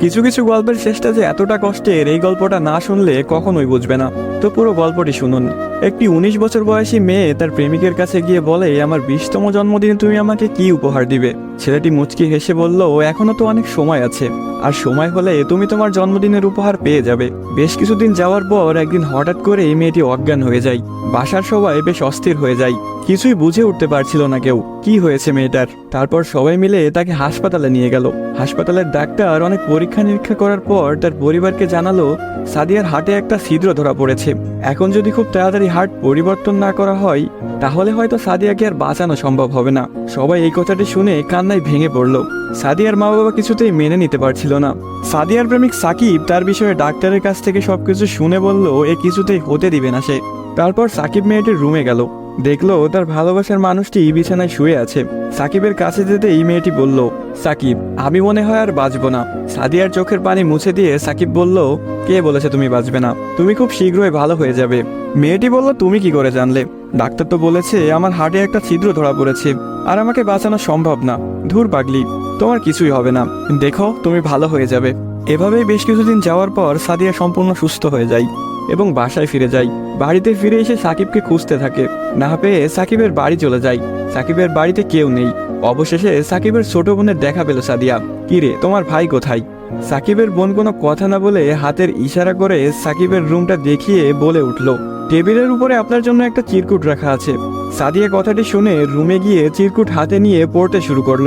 কিছু কিছু গল্পের শেষটা যে এতটা কষ্টের, এই গল্পটা না শুনলে কখনোই বুঝবে না। তো পুরো গল্পটি শুনুন। একটি উনিশ বছর বয়সী মেয়ে তার প্রেমিকের কাছে গিয়ে বলে, আমার বিশতম জন্মদিনে তুমি আমাকে কি উপহার দিবে? ছেলেটি মুচকি হেসে বলল এখনও তো অনেক সময় আছে। আর সময় হলে তুমি তোমার জন্মদিনের উপহার পেয়ে যাবে। বেশ কিছুদিন যাওয়ার পর একদিন হঠাৎ করে এই মেয়েটি অজ্ঞান হয়ে যায়। বাসার সবাই বেশ অস্থির হয়ে যায়। কিছুই বুঝে উঠতে পারছিল না কেউ। কি হয়েছে মেয়েটার? তারপর সবাই মিলে তাকে হাসপাতালে নিয়ে গেল। হাসপাতালের ডাক্তার অনেক পরীক্ষা নিরীক্ষা করার পর তার পরিবারকে জানালো, সাদিয়ার হাটে একটা ছিদ্র ধরা পড়েছে। এখন যদি খুব তাড়াতাড়ি হার্ট পরিবর্তন না করা হয়, তাহলে হয়তো সাদিয়াকে আর বাঁচানো সম্ভব হবে না। সবাই এই কথাটি শুনে কান্নায় ভেঙে পড়ল। সাদিয়ার মা বাবা কিছুতেই মেনে নিতে পারছিল না। সাদিয়ার প্রেমিক সাকিব তার বিষয়ে ডাক্তারের কাছ থেকে সবকিছু শুনে বলল, এ কিছুতেই হতে দিবে না সে। তারপর সাকিব মেয়েটির রুমে গেল। দেখল তার ভালোবাসার মানুষটি বিছানায় শুয়ে আছে। সাকিবের কাছে যেতে এই মেয়েটি বলল সাকিব, আমি মনে হয় আর বাঁচবো না। সাদিয়ার চোখের পানি মুছে দিয়ে সাকিব বলল, কে বলেছে তুমি বাঁচবে না? তুমি খুব শীঘ্রই ভালো হয়ে যাবে। মেয়েটি বলল, তুমি কি করে জানলে? ডাক্তার তো বলেছে, আমার হার্টে একটা ছিদ্র ধরা পড়েছে, আর আমাকে বাঁচানো সম্ভব না। ধুর পাগলি, তোমার কিছুই হবে না। দেখো, তুমি ভালো হয়ে যাবে। এভাবেই বেশ কিছুদিন যাওয়ার পর সাদিয়া সম্পূর্ণ সুস্থ হয়ে যায়। এবং বাসায় ফিরে যায় বাড়িতে ফিরে এসে সাকিবকে খুঁজতে থাকে। না পেয়ে সাকিবের বাড়ি চলে যায় সাকিবের বাড়িতে কেউ নেই। অবশেষে সাকিবের ছোট বোনের দেখা পেল সাদিয়া। কিরে তোমার ভাই কোথায়? সাকিবের বোন কোনো কথা না বলে হাতের ইশারা করে সাকিবের রুমটা দেখিয়ে বলে উঠল, টেবিলের উপরে আপনার জন্য একটা চিরকুট রাখা আছে। সাদিয়া কথাটি শুনে রুমে গিয়ে চিরকুট হাতে নিয়ে পড়তে শুরু করল,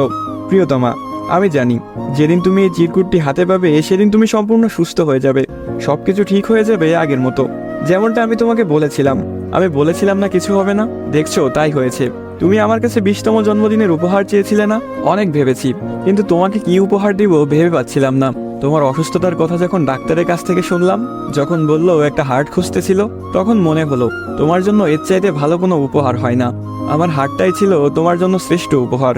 প্রিয়তমা, আমি জানি, যেদিন তুমি এই চিরকুটটি হাতে পাবে, সেদিন তুমি সম্পূর্ণ সুস্থ হয়ে যাবে। সবকিছু ঠিক হয়ে যাবে আগের মতো। যেমনটা আমি তোমাকে বলেছিলাম। আমি বলেছিলাম না কিছু হবে না। দেখছ, তাই হয়েছে। তুমি আমার কাছে বিশতম জন্মদিনের উপহার চেয়েছিলে না? অনেক ভেবেছি। কিন্তু তোমাকে কি উপহার দিব ভেবে পাচ্ছিলাম না। তোমার অসুস্থতার কথা যখন ডাক্তারের কাছ থেকে শুনলাম, যখন বলল একটা হার্ট খুঁজতেছিল, তখন মনে হলো, তোমার জন্য এর চাইতে ভালো কোনো উপহার হয় না। আমার হার্টটাই ছিল তোমার জন্য শ্রেষ্ঠ উপহার,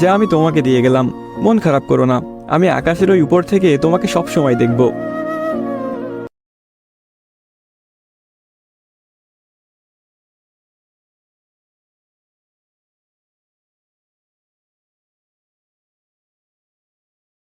যা আমি তোমাকে দিয়ে গেলাম। মন খারাপ করো না। আমি আকাশের ওই উপর থেকে তোমাকে সব সময় দেখব।